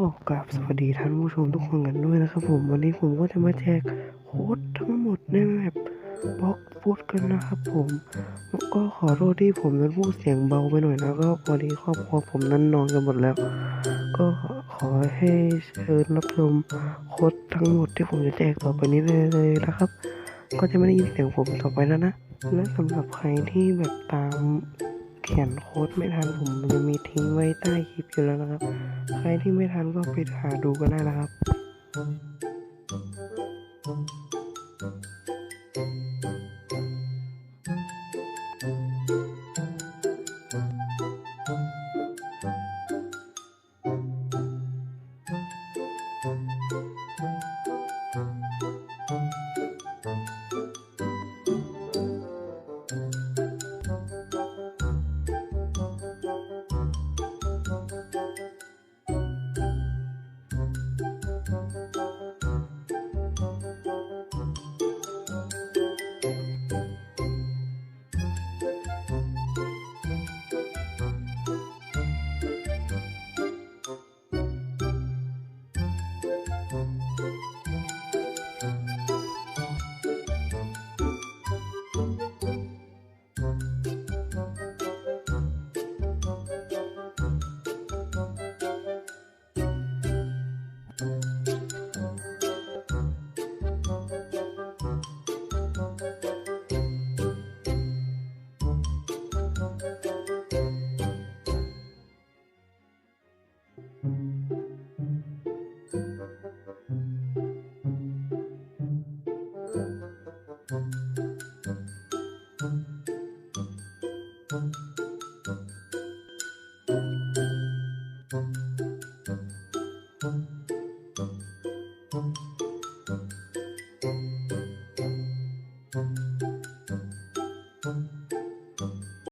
็กราบสวัสดีท่านผู้ชมทุกคนกันด้วยนะครับผมวันนี้ผมก็จะมาแจกโค้ดทั้งหมดในแมปบล็อกฟุตกันนะครับผมก็ขอโทษที่ผมนั้นพูดเสียงเบาไปหน่อยนะก็พอดีครอบครัวผมนั้นนอนกันหมดแล้ว ก็ขอให้เชิญรับชมโค้ดทั้งหมดที่ผมจะแจกต่อไปนี้เลยนะครับ ก็จะไม่ได้ยินเสียงผมต่อไปแล้วนะและสำหรับใครที่แบบตาม ขียนโค้ดไม่ทันผมจะมีทิ้งไว้ใต้คลิปอยู่แล้วนะครับ ใครที่ไม่ทันก็ไปหาดูกันได้นะครับ thank mm -hmm. you Thank you.